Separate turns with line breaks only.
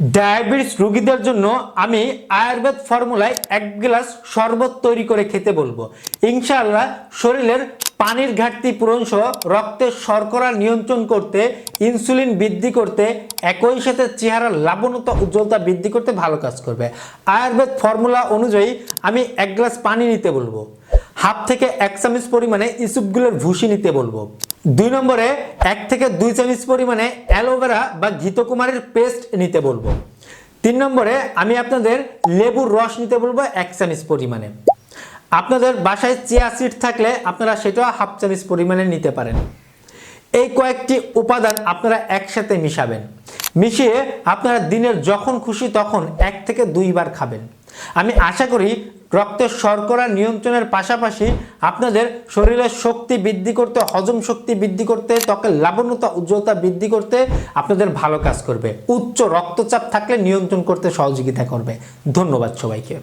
Diabetes রোগীদের জন্য আমি আয়ুর্বেদ ফর্মুলায় এক গ্লাস শরবত তৈরি করে খেতে বলব। ইনশাআল্লাহ শরীরের পানির ঘাটতি পূরণ সহ রক্তের শর্করা নিয়ন্ত্রণ করতে, ইনসুলিন বৃদ্ধি করতে, একই সাথে চেহারার লাবণতা উজ্জ্বলতা বৃদ্ধি করতে ভালো কাজ করবে। আয়ুর্বেদ ফর্মুলা অনুযায়ী আমি এক গ্লাস পানি নিতে বলব। হাফ থেকে এক চামচ পরিমাণে ইসুপগুলোর ভুসি নিতে বলব। দুই নম্বরে এক থেকে দুই চামচ পরিমাণে অ্যালোভেরা বা ঘিতকুমারের পেস্ট নিতে বলব। তিন নম্বরে আমি আপনাদের লেবুর রস নিতে বলব এক চামচ পরিমাণে। আপনাদের বাসায় চিয়া সিড থাকলে আপনারা সেটা হাফ চামচ পরিমাণে নিতে পারেন। এই কয়েকটি উপাদান আপনারা একসাথে মিশাবেন। মিশিয়ে আপনারা দিনের যখন খুশি তখন এক থেকে দুইবার খাবেন। আমি আশা করি রক্তের শর্করা নিয়ন্ত্রণের পাশাপাশি আপনাদের শরীরের শক্তি বৃদ্ধি করতে, হজম শক্তি বৃদ্ধি করতে ত্বকের লাবণ্যতা, উজ্জ্বলতা বৃদ্ধি করতে আপনাদের ভালো কাজ করবে। উচ্চ রক্তচাপ থাকলে নিয়ন্ত্রণ করতে সহযোগিতা করবে। ধন্যবাদ সবাইকে।